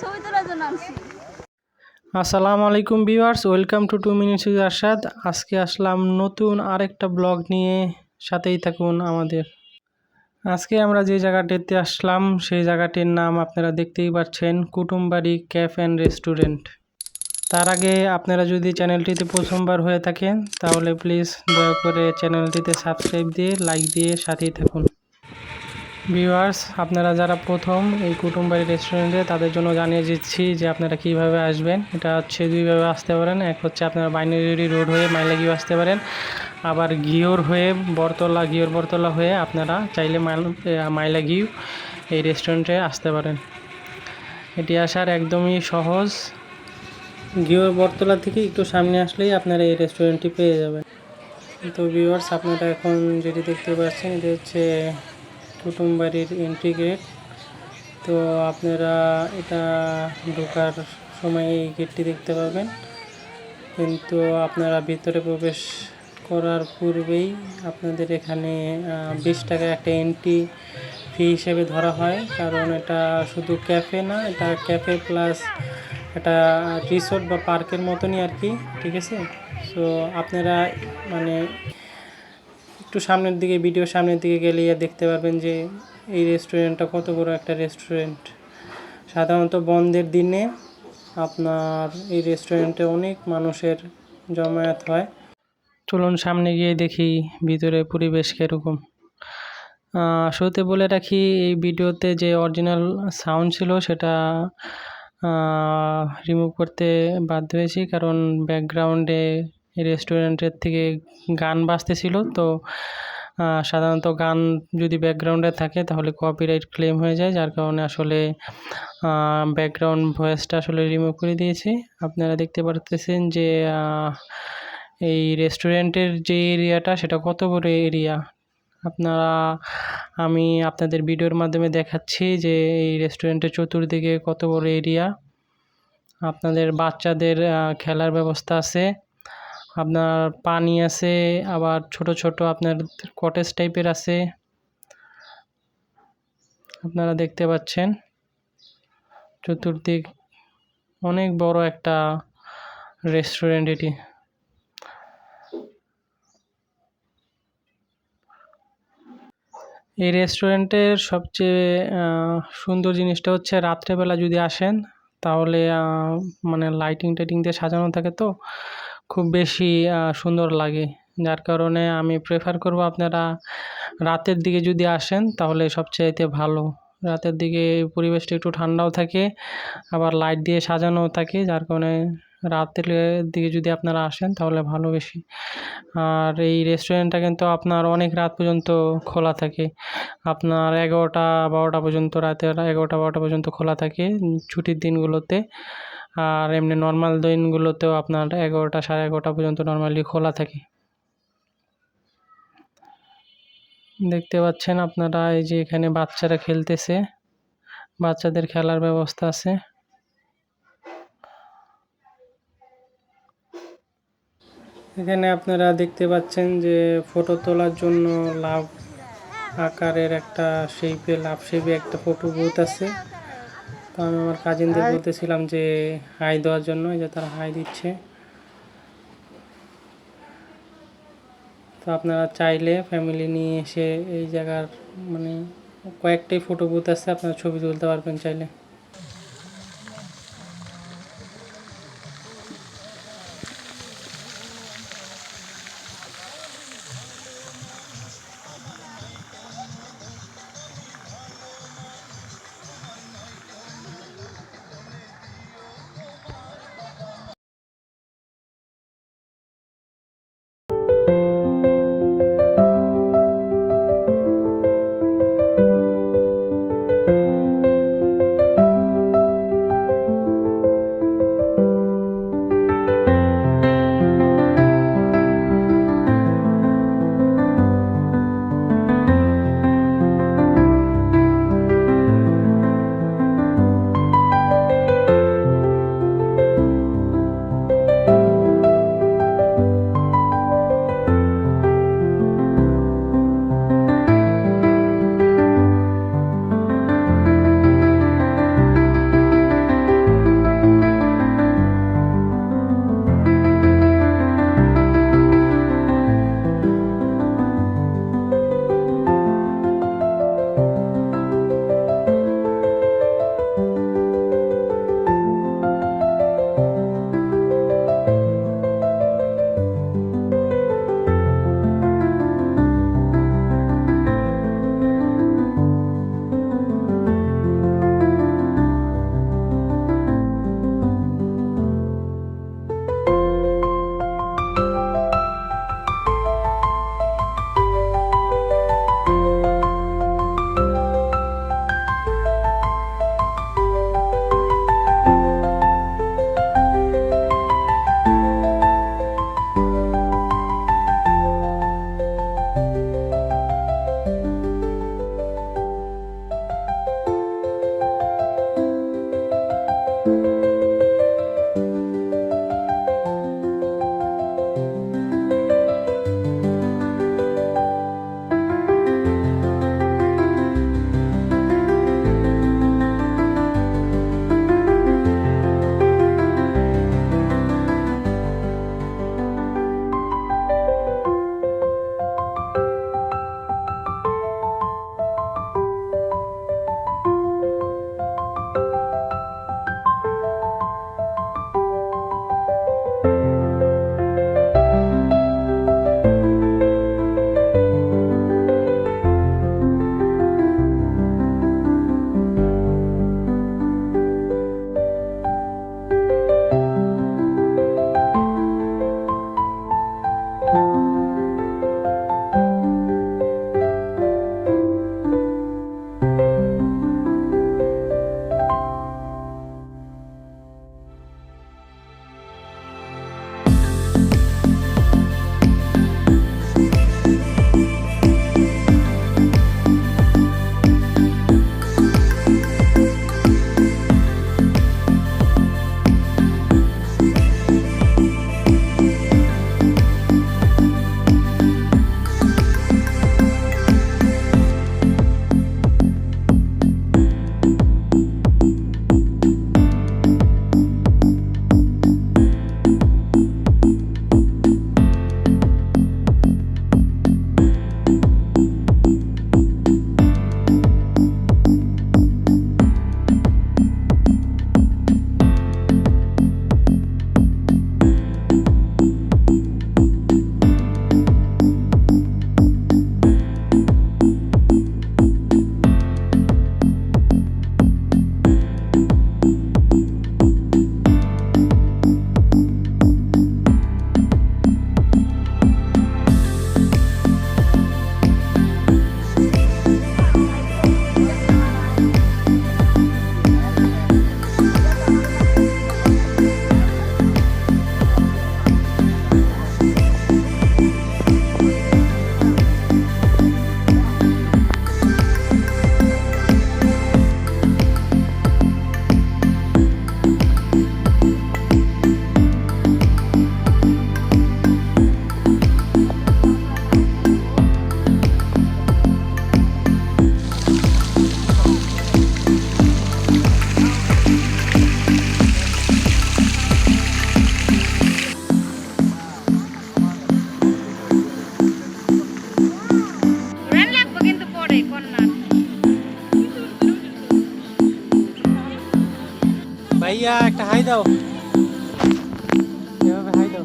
ছবি তোলার জন্য আসসালামু আলাইকুম viewers, welcome to two minutes with Arshad. আজকে আসলাম নতুন আরেকটা ব্লগ নিয়ে, সাথেই থাকুন আমাদের। আজকে আমরা যে জায়গাটিতে আসলাম, সেই জায়গাটির নাম আপনারা দেখতেই পাচ্ছেন, কুটুমবাড়ি ক্যাফ অ্যান্ড রেস্টুরেন্ট। তার আগে আপনারা যদি চ্যানেলটিতে প্রথমবার হয়ে থাকেন, তাহলে প্লিজ দয়া করে চ্যানেলটিতে সাবস্ক্রাইব দিয়ে, লাইক দিয়ে সাথেই থাকুন। ভিউয়ার্স, আপনারা যারা প্রথম এই কুটুমবাড়ি রেস্টুরেন্টে তাদের জন্য জানিয়ে দিচ্ছি যে আপনারা কীভাবে আসবেন। এটা হচ্ছে দুইভাবে আসতে পারেন। এক হচ্ছে আপনারা বাইনারি রোড হয়ে মাইলা মাইলাগিও আসতে পারেন। আবার ঘিওর হয়ে বরতলা, গিওর বরতলা হয়ে আপনারা চাইলে মাইল মাইলাগিও এই রেস্টুরেন্টে আসতে পারেন। এটি আসার একদমই সহজ। ঘিওর বরতলা থেকে একটু সামনে আসলেই আপনারা এই রেস্টুরেন্টটি পেয়ে যাবেন। তো ভিউয়ার্স, আপনারা এখন যেটি দেখতে পাচ্ছেন, এটি হচ্ছে কুটুমবাড়ির এন্ট্রি গেট তো আপনারা এটা ঢোকার সময় এই গেটটি দেখতে পাবেন কিন্তু আপনারা ভিতরে প্রবেশ করার পূর্বেই আপনাদের এখানে বিশ টাকা একটা এন্ট্রি ফি হিসেবে ধরা হয়। কারণ এটা শুধু ক্যাফে না, এটা ক্যাফে প্লাস এটা রিসোর্ট বা পার্কের মতনই আর কি, ঠিক আছে? সো আপনারা মানে একটু সামনের দিকে ভিডিও সামনের দিকে গেলে দেখতে পারবেন যে এই রেস্টুরেন্টটা কত বড় একটা রেস্টুরেন্ট সাধারণত বন্ধের দিনে আপনার এই রেস্টুরেন্টে অনেক মানুষের জমায়েত হয়। চলুন সামনে গিয়ে দেখি ভিতরে পরিবেশ কীরকম। শুরুতে বলে রাখি, এই ভিডিওতে যে অরিজিনাল সাউন্ড ছিল সেটা রিমুভ করতে বাধ্য হয়েছি কারণ ব্যাকগ্রাউন্ডে রেস্টুরেন্টের থেকে গান বাজতেছিল। তো সাধারণত গান যদি ব্যাকগ্রাউন্ডে থাকে, তাহলে কপিরাইট ক্লেম হয়ে যায়। যার কারণে আসলে ব্যাকগ্রাউন্ড ভয়েসটা আসলে রিমুভ করে দিয়েছি। আপনারা দেখতে পারতেছেন যে এই রেস্টুরেন্টের যে এরিয়াটা সেটা কত বড় এরিয়া আপনারা, আমি আপনাদের ভিডিওর মাধ্যমে দেখাচ্ছি যে, এই রেস্টুরেন্টের চতুর্দিকে কত বড় এরিয়া আপনাদের বাচ্চাদের খেলার ব্যবস্থা আছে। আপনার পানি আছে, আবার ছোট ছোট আপনার কটেজ টাইপের আছে। আপনারা দেখতে পাচ্ছেন, চতুর্দিক অনেক বড় একটা রেস্টুরেন্ট এটি। এই রেস্টুরেন্টের সবচেয়ে সুন্দর জিনিসটা হচ্ছে রাত্রেবেলা যদি আসেন, তাহলে মানে লাইটিং টাইটিং দিয়ে সাজানো থাকে তো খুব বেশি সুন্দর লাগে। যার কারণে আমি প্রেফার করব আপনারা রাতের দিকে যদি আসেন তাহলে সবচাইতে ভালো। রাতের দিকে পরিবেশটা একটু ঠান্ডাও থাকে, আবার লাইট দিয়ে সাজানোও থাকে, যার কারণে রাতের দিকে যদি আপনারা আসেন তাহলে ভালো বেশি। আর এই রেস্টুরেন্টটা কিন্তু আপনার অনেক রাত পর্যন্ত খোলা থাকে। আপনার এগারোটা, বারোটা পর্যন্ত, রাতের এগারোটা, বারোটা পর্যন্ত খোলা থাকে। ছুটির দিনগুলোতে। আর এমনি নর্মাল দিনগুলোতেও আপনার এগারোটা সাড়ে এগারোটা পর্যন্ত নর্মালি খোলা থাকে। দেখতে পাচ্ছেন আপনারা এই যে এখানে বাচ্চারা খেলতেছে। বাচ্চাদের খেলার ব্যবস্থা আছে। এখানে আপনারা দেখতে পাচ্ছেন যে ফটো তোলার জন্য লাভ আকারের একটা শেপে লাভ শেপে একটা ফটো বুথ আছে। তো আমি আমার কাজিনদের বলতেছিলাম যে হাই দেওয়ার জন্য যে তারা হাই দিচ্ছে। তো আপনারা চাইলে ফ্যামিলি নিয়ে এসে এই জায়গার মানে কয়েকটাই ফটো বুথ আছে আপনারা ছবি তুলতে পারবেন চাইলে। হাই দাও এভাবে হাই দাও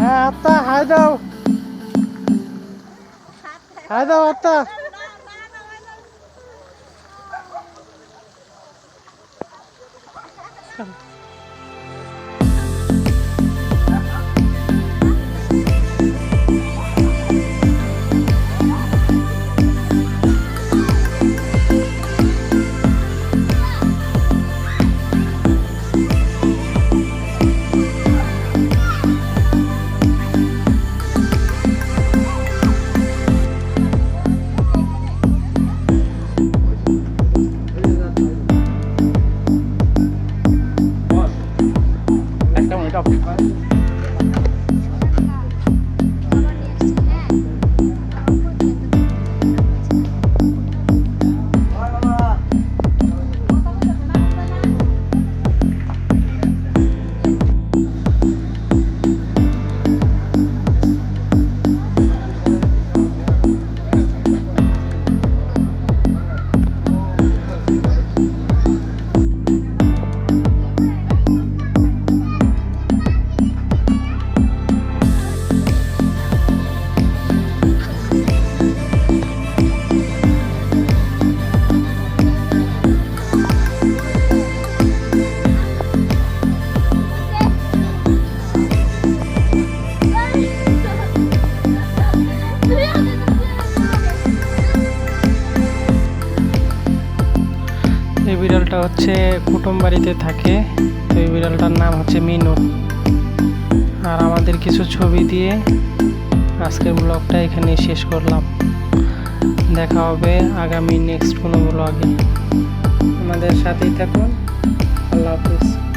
হ্যাঁ আত্মা হাই দাও হাই দাও আত্মা হচ্ছে কুটুম বাড়িতে থাকে। তো এই বিড়ালটার নাম হচ্ছে মিনু। আর আমাদের কিছু ছবি দিয়ে আজকের ব্লগটা এখানেই শেষ করলাম। দেখা হবে আগামী নেক্সট কোনো ব্লগে আমাদের সাথেই থাকুন। আল্লাহ হাফিজ।